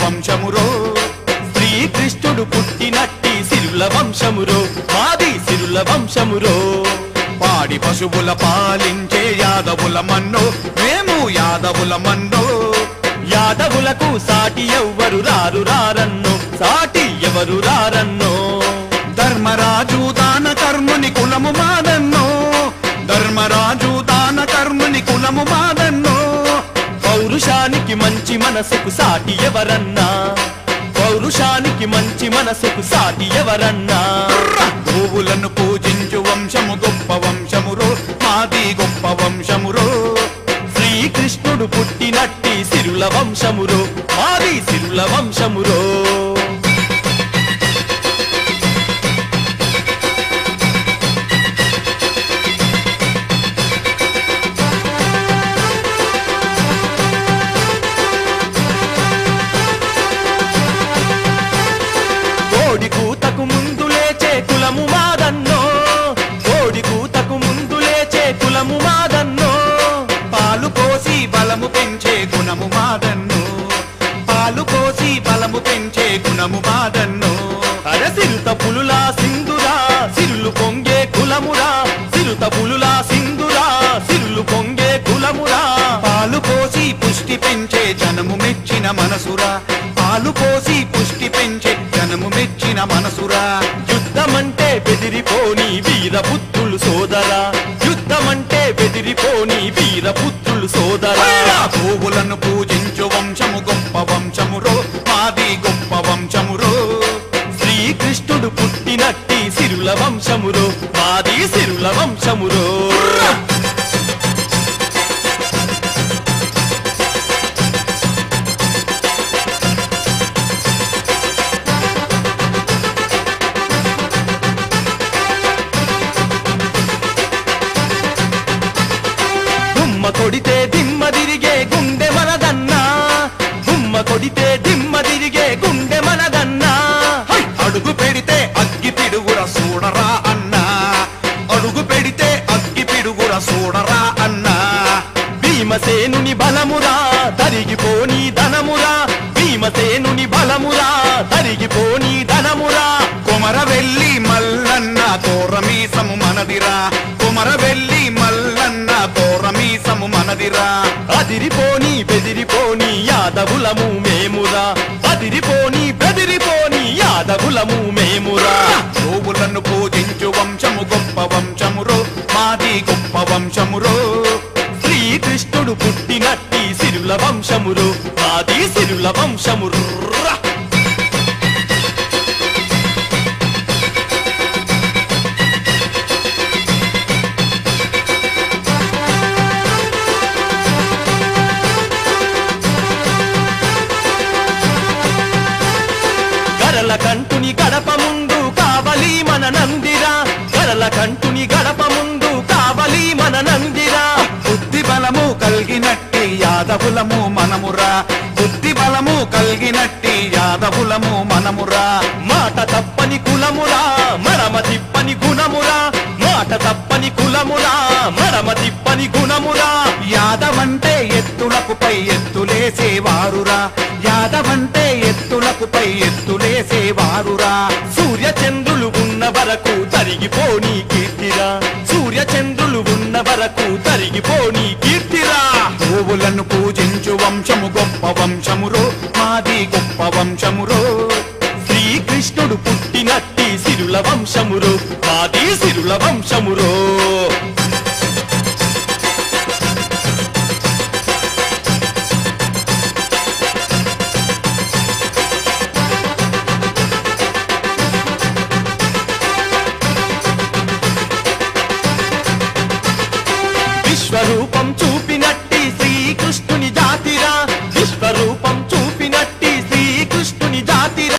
వంశమురో. శ్రీకృష్ణుడు పుట్టినట్టి సిరుల వంశమురో. మాది సిరుల వంశమురో. పాడి పశువుల పాలించే యాదవుల మన్నో. మేము యాదవుల మన్నో. యాదవులకు సాటి ఎవ్వరు రారు రారన్నో. సాటి ఎవరు రారన్నో. ధర్మరాజు దాన కర్ముని కులము మాదన్నో. ధర్మరాజు దాన కర్ముని కులము మాదన్నో. పౌరుషానికి మంచి మనసుకు సాటి ఎవరన్నా? పౌరుషానికి మంచి మనసుకు సాటి ఎవరన్నా? గోవులను పూజించు వంశము గొప్ప వంశమురో మాది గొప్ప వంశమురో. శ్రీకృష్ణుడు పుట్టినట్టి సిరుల వంశమురో మాది సిరుల వంశమురో. పాలు కోసి బలము పెంచే గుణము మాదన్ను. అరసిరుత పులులా సింధురా సిరులు పొంగే కులమురా. సిరుత పులులా సింధురా సిరులు పొంగే కులమురా. పాలు పోసి పుష్టి పెంచే జనము మెచ్చిన మనసురా. పాలు పోసి పుష్టి పెంచే జనము మెచ్చిన మనసురా. యుద్ధమంటే బెదిరిపోని వీర పుత్రులు సోదరా. యుద్ధమంటే బెదిరిపోని వీర పుత్రులు సోదరా. గోవులను పూజించు వంశము సిరుల కొడితే దిమ్మ తిరిగే గుండె మనదన్నా. గుమ్మ కొడితే భీమసేనుని బలమురా తరిగిపోని ధనమురా. భీమసేనుని బలమురా తరిగిపోని ధనమురా. కొమర వెళ్ళి మల్లన్న కోరమీసము మనదిరా. కొమర వెళ్ళి మల్లన్న కోరమీసము మనదిరా. అదిరిపోని బెదిరిపోని యాదవులము మేమురా. అదిరిపోని బెదిరిపోని యాదవులము మేమురా. గోవులను పూజించు వంశము గొప్ప వంశమురో. మాది గొప్ప వంశమురో. వంశమురు మాది వంశమురు గరల కంటుని గడప ముందు కావలి మన నందిరా. గరల కంటుని గడప ముందు కావలి మన నందిరా కలిగినట్టి యాదవులము మనమురా. బుద్ధి బలము కలిగినట్టి యాదవులము మనమురా. మాట తప్పని కులమురా మరమ తిప్పని గుణమురా. మాట తప్పని కులమురా మరమ తిప్పని గుణమురా. యాదవంటే ఎత్తులకు పై ఎత్తులేసేవారురా యాదవంటే ఎత్తులకు పై ఎత్తులేసేవారురా సూర్యచంద్రులు ఉన్న వరకు తరిగిపోని కీర్తిరా. సూర్యచంద్రులు ఉన్న వరకు తరిగిపోని కీర్తిరా గురువులను పూజించు వంశము గొప్ప వంశమురో మాది గొప్ప వంశమురో. శ్రీకృష్ణుడు పుట్టినట్టి సిరుల వంశమురో మాది సిరుల వంశమురో. విశ్వరూ